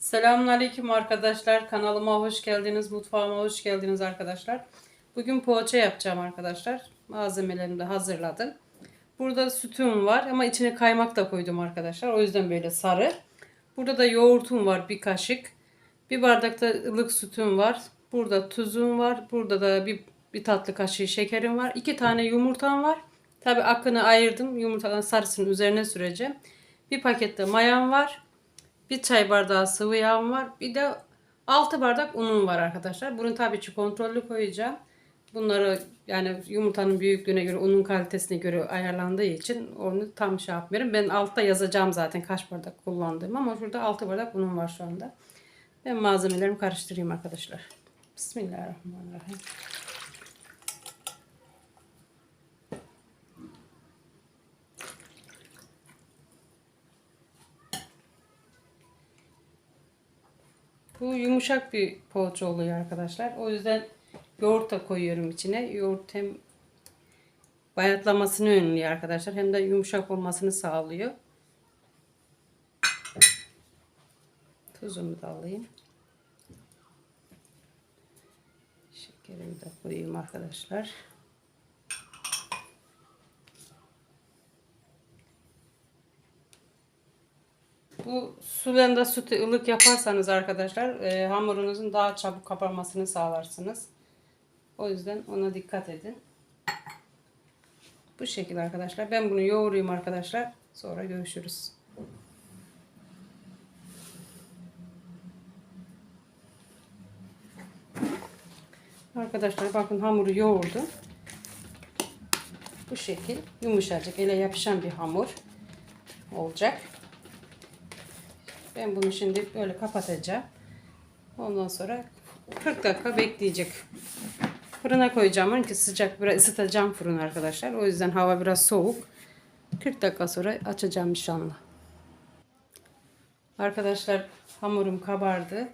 Selamünaleyküm arkadaşlar. Kanalıma hoş geldiniz. Mutfağıma hoş geldiniz arkadaşlar. Bugün poğaça yapacağım arkadaşlar. Malzemelerimi de hazırladım. Burada sütüm var ama içine kaymak da koydum arkadaşlar. O yüzden böyle sarı. Burada da yoğurtum var bir kaşık. Bir bardakta ılık sütüm var. Burada tuzum var. Burada da bir, bir tatlı kaşığı şekerim var. İki tane yumurtam var. Tabi akını ayırdım. Yumurtanın sarısını üzerine süreceğim. Bir pakette mayam var. Bir çay bardağı sıvı yağım var. Bir de 6 bardak unum var arkadaşlar. Bunu tabii ki kontrollü koyacağım. Bunları yani yumurtanın büyüklüğüne göre, unun kalitesine göre ayarlandığı için onu tam şey yapmıyorum. Ben altta yazacağım zaten kaç bardak kullandığım ama şurada 6 bardak unum var şu anda. Ben malzemelerimi karıştırayım arkadaşlar. Bismillahirrahmanirrahim. Bu yumuşak bir poğaça oluyor arkadaşlar. O yüzden yoğurt da koyuyorum içine. Yoğurt hem bayatlamasını önlüyor arkadaşlar. Hem de yumuşak olmasını sağlıyor. Tuzumu da alayım. Şekerimi de koyayım arkadaşlar. Bu sularında sütü ılık yaparsanız arkadaşlar e, hamurunuzun daha çabuk kabarmasını sağlarsınız. O yüzden ona dikkat edin. Bu şekilde arkadaşlar. Ben bunu yoğurayım arkadaşlar. Sonra görüşürüz. Arkadaşlar bakın hamuru yoğurdum. Bu şekil yumuşacık ele yapışan bir hamur olacak. Ben bunu şimdi böyle kapatacağım. Ondan sonra 40 dakika bekleyecek. Fırına koyacağım. Çünkü sıcak biraz ısıtacağım fırın arkadaşlar. O yüzden hava biraz soğuk. 40 dakika sonra açacağım inşallah. Arkadaşlar hamurum kabardı.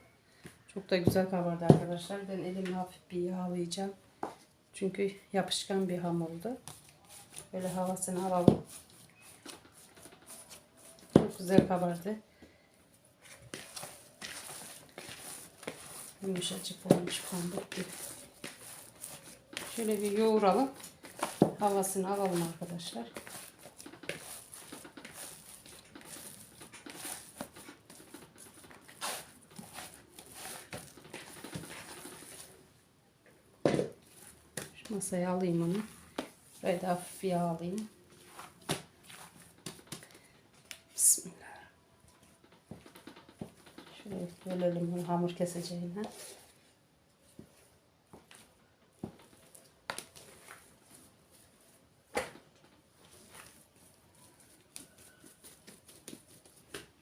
Çok da güzel kabardı arkadaşlar. Ben elimi hafif bir yağlayacağım. Çünkü yapışkan bir hamurdu. Böyle havasını alalım. Çok güzel kabardı. Yumuşacık olmuş pamuk gibi. Şöyle bir yoğuralım. Havasını alalım arkadaşlar. Şu masaya alayım onu. Şurayı da hafif yağlayayım. Bismillah. Şöyle bölelim hamur keseceğine.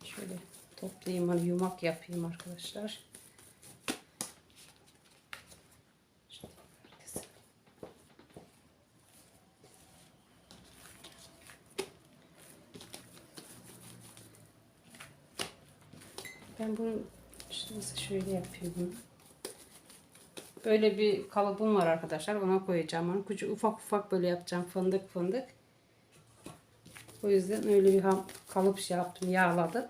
Şöyle toplayayım onu yumak yapayım arkadaşlar. Ben bunu işte mesela şöyle yapıyorum. Böyle bir kalıbım var arkadaşlar. Ona koyacağım. Onu küçük ufak ufak böyle yapacağım. Fındık fındık. O yüzden öyle bir kalıp şey yaptım. Yağladım.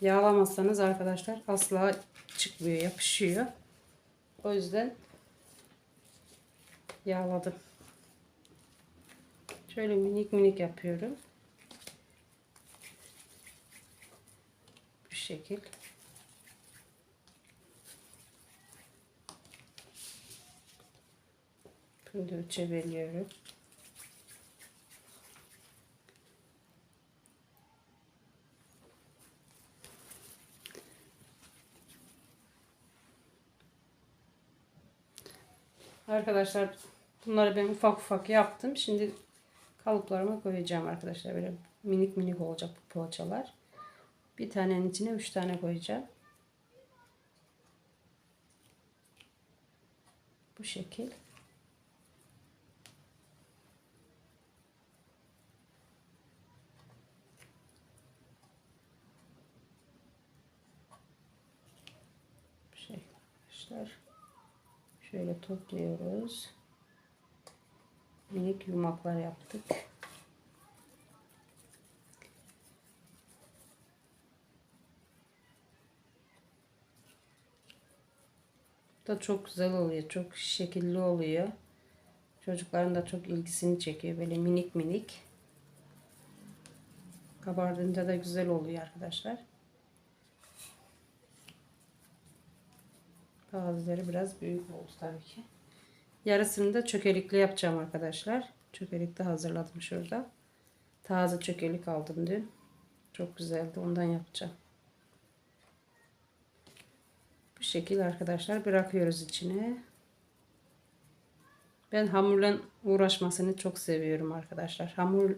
Yağlamazsanız arkadaşlar asla çıkmıyor. Yapışıyor. O yüzden yağladım. Şöyle minik minik yapıyorum. Bu şekil. Şimdi üçe bölüyorum. Arkadaşlar bunları ben ufak ufak yaptım. Şimdi kalıplarıma koyacağım arkadaşlar. Böyle minik minik olacak bu poğaçalar. Bir tanenin içine üç tane koyacağım. Bu şekil. Bu şekil arkadaşlar. Şöyle topluyoruz. Minik yumaklar yaptık. Da çok güzel oluyor. Çok şekilli oluyor. Çocukların da çok ilgisini çekiyor. Böyle minik minik. Kabardığında da güzel oluyor arkadaşlar. Bazıları biraz büyük oldu tabii ki. Yarısını da çökelikli yapacağım arkadaşlar. Çökelikli hazırladım şurada. Taze çökelik aldım dün. Çok güzeldi. Ondan yapacağım. Bu şekilde arkadaşlar bırakıyoruz içine. Ben hamurla uğraşmasını çok seviyorum arkadaşlar. Hamur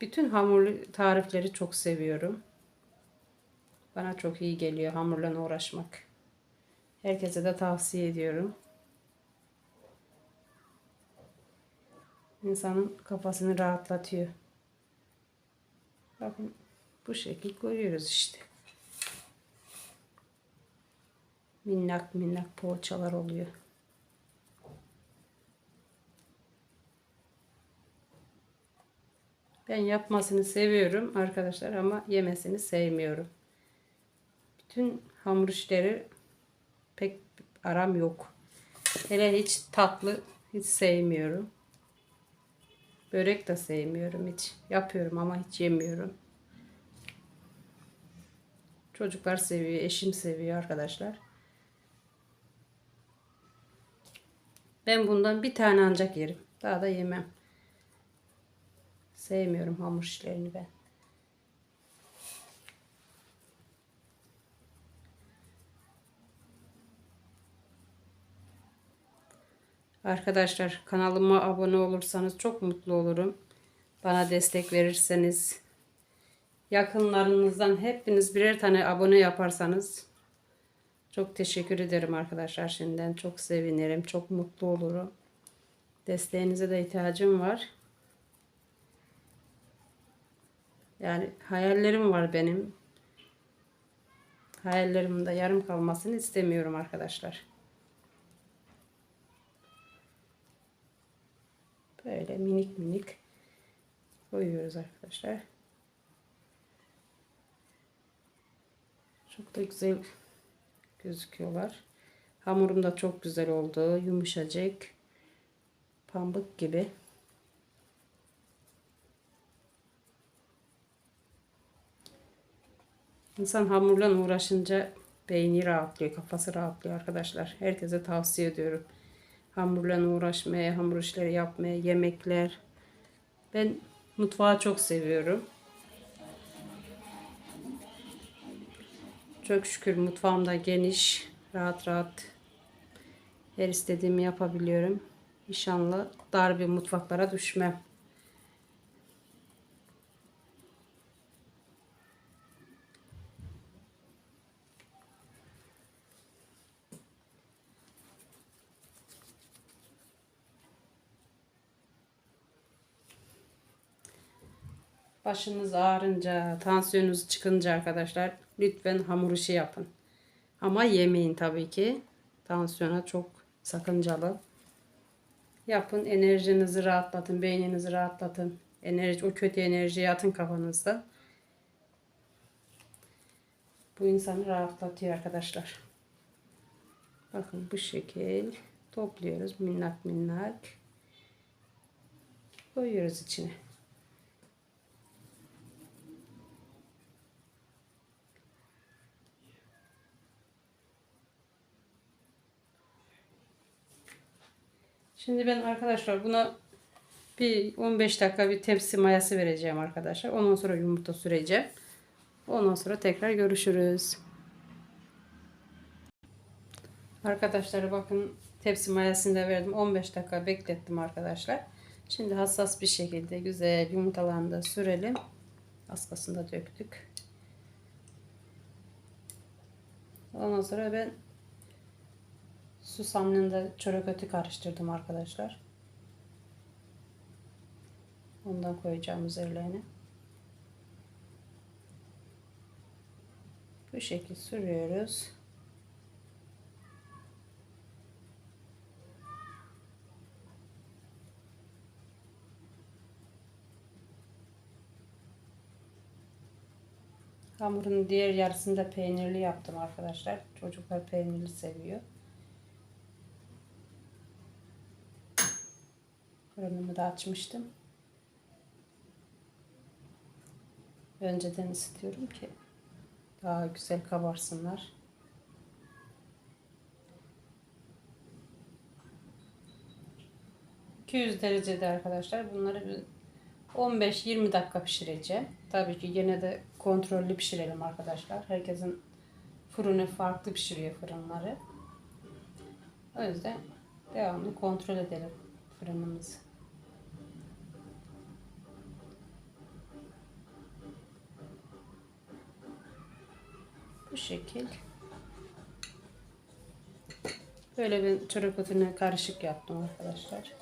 bütün hamurlu tarifleri çok seviyorum. Bana çok iyi geliyor hamurla uğraşmak. Herkese de tavsiye ediyorum. İnsanın kafasını rahatlatıyor. Bakın bu şekil koyuyoruz işte. Minnak minnak poğaçalar oluyor. Ben yapmasını seviyorum arkadaşlar ama yemesini sevmiyorum. Bütün hamur işleri pek aram yok. Hele hiç tatlı hiç sevmiyorum. Börek de sevmiyorum hiç. Yapıyorum ama hiç yemiyorum. Çocuklar seviyor, eşim seviyor arkadaşlar. Ben bundan bir tane ancak yerim. Daha da yemem. Sevmiyorum hamur işlerini ben. Arkadaşlar kanalıma abone olursanız çok mutlu olurum. Bana destek verirseniz yakınlarınızdan hepiniz birer tane abone yaparsanız çok teşekkür ederim arkadaşlar şimdiden. Çok sevinirim. Çok mutlu olurum. Desteğinize de ihtiyacım var. Yani hayallerim var benim. Hayallerimin de yarım kalmasını istemiyorum arkadaşlar. Böyle minik minik koyuyoruz arkadaşlar. Çok da güzel gözüküyorlar. Hamurum da çok güzel oldu. Yumuşacık. Pamuk gibi. İnsan hamurla uğraşınca beyni rahatlıyor, kafası rahatlıyor arkadaşlar. Herkese tavsiye ediyorum. Hamurla uğraşmaya, hamur işleri yapmaya, yemekler. Ben mutfağı çok seviyorum. Çok şükür mutfağım da geniş. Rahat rahat her istediğimi yapabiliyorum. İnşallah dar bir mutfaklara düşmem. Başınız ağrınca, tansiyonunuz çıkınca arkadaşlar lütfen hamur işi yapın. Ama yemeyin tabii ki. Tansiyona çok sakıncalı. Yapın, enerjinizi rahatlatın, beyninizi rahatlatın. Enerji, o kötü enerjiyi atın kafanızda. Bu insanı rahatlatıyor arkadaşlar. Bakın bu şekil topluyoruz minnak minnak. Koyuyoruz içine. Şimdi ben arkadaşlar buna bir 15 dakika bir tepsi mayası vereceğim arkadaşlar. Ondan sonra yumurta süreceğim. Ondan sonra tekrar görüşürüz. Arkadaşlar bakın tepsi mayasını da verdim. 15 dakika beklettim arkadaşlar. Şimdi hassas bir şekilde güzel yumurtalarını da sürelim. Askasını da döktük. Ondan sonra ben Susamla da çörek otu karıştırdım arkadaşlar. Ondan koyacağım üzerlerine. Bu şekil sürüyoruz. Hamurun diğer yarısını da peynirli yaptım arkadaşlar. Çocuklar peynirli seviyor. Fırınımı da açmıştım. Önceden ısıtıyorum ki daha güzel kabarsınlar. ...200 derecede arkadaşlar. Bunları bir 15-20 dakika pişireceğim. Tabii ki yine de kontrollü pişirelim arkadaşlar. Herkesin fırını farklı pişiriyor fırınları. O yüzden devamlı kontrol edelim fırınımızı. Bu şekil. Böyle bir çörek otunu karışık yaptım arkadaşlar.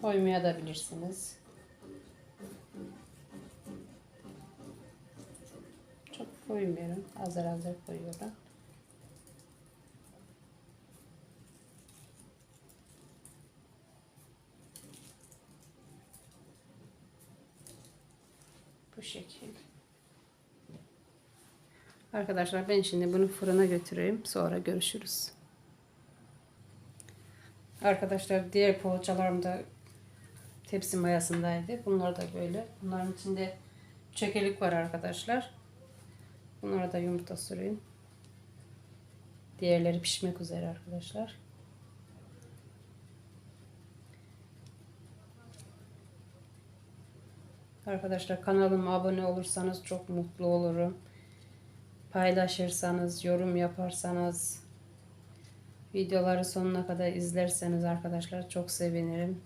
Koymaya da bilirsiniz. Çok koymuyorum. Azar azar koyuyorum. Bu şekil. Arkadaşlar ben şimdi bunu fırına götüreyim. Sonra görüşürüz. Arkadaşlar diğer poğaçalarım da tepsi mayasındaydı. Bunlar da böyle. Bunların içinde çökelik var arkadaşlar. Bunlara da yumurta süreyim. Diğerleri pişmek üzere arkadaşlar. Arkadaşlar kanalıma abone olursanız çok mutlu olurum. Paylaşırsanız, yorum yaparsanız, videoları sonuna kadar izlerseniz arkadaşlar çok sevinirim.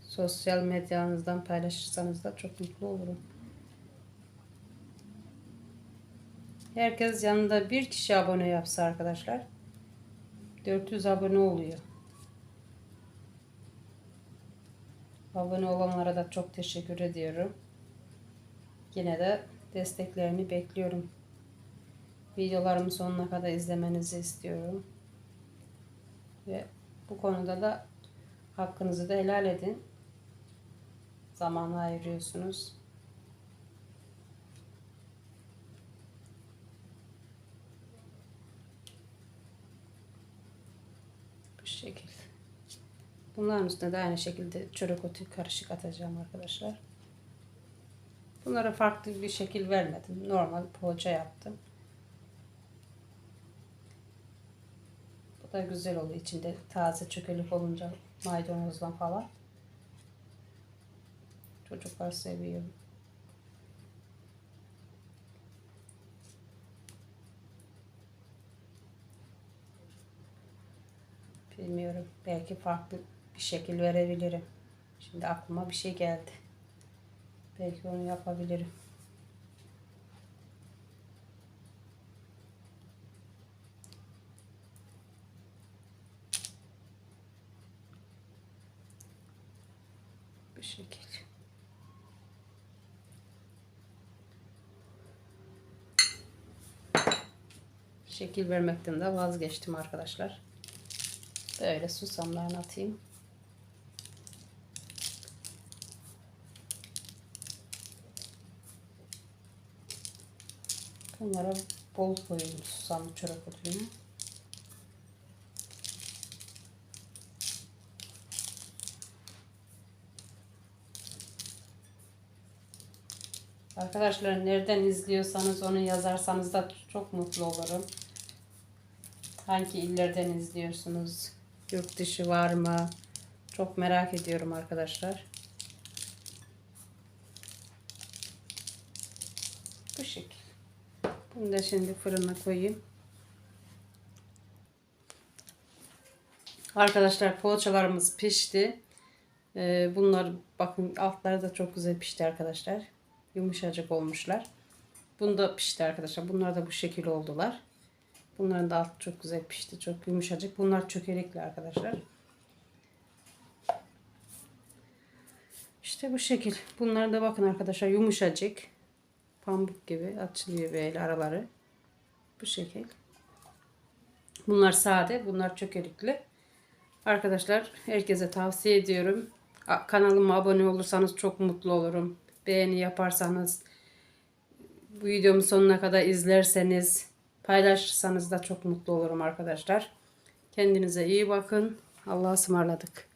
Sosyal medyanızdan paylaşırsanız da çok mutlu olurum. Herkes yanında bir kişi abone yapsa arkadaşlar 400 abone oluyor. Abone olanlara da çok teşekkür ediyorum. Yine de desteklerini bekliyorum. Videolarımı sonuna kadar izlemenizi istiyorum. Ve bu konuda da hakkınızı da helal edin. Zaman ayırıyorsunuz. Bu şekil. Bunların üstüne de aynı şekilde çörek otu karışık atacağım arkadaşlar. Bunlara farklı bir şekil vermedim. Normal poğaça yaptım. Bu da güzel oluyor. İçinde taze çökelek olunca maydanozla falan. Çocuklar seviyor. Bilmiyorum. Belki farklı bir şekil verebilirim. Şimdi aklıma bir şey geldi. Belki onu yapabilirim. Bu şekil. Şekil vermekten de vazgeçtim arkadaşlar. Böyle susamlarını atayım. Bunlara bol koyuyorum susamlı çörek otunu. Arkadaşlar nereden izliyorsanız onu yazarsanız da çok mutlu olurum. Hangi illerden izliyorsunuz? Yurt dışı var mı? Çok merak ediyorum arkadaşlar. Bu şekil. Bunu da şimdi fırına koyayım. Arkadaşlar poğaçalarımız pişti. Ee, bunlar bakın altları da çok güzel pişti arkadaşlar. Yumuşacık olmuşlar. Bunu da pişti arkadaşlar. Bunlar da bu şekil oldular. Bunların da altı çok güzel pişti. Çok yumuşacık. Bunlar çökelekli arkadaşlar. İşte bu şekil. Bunlar da bakın arkadaşlar yumuşacık. Pamuk gibi açılıyor böyle araları. Bu şekil. Bunlar sade. Bunlar çökelikli. Arkadaşlar herkese tavsiye ediyorum. Kanalıma abone olursanız çok mutlu olurum. Beğeni yaparsanız bu videomu sonuna kadar izlerseniz paylaşırsanız da çok mutlu olurum arkadaşlar. Kendinize iyi bakın. Allah'a ısmarladık.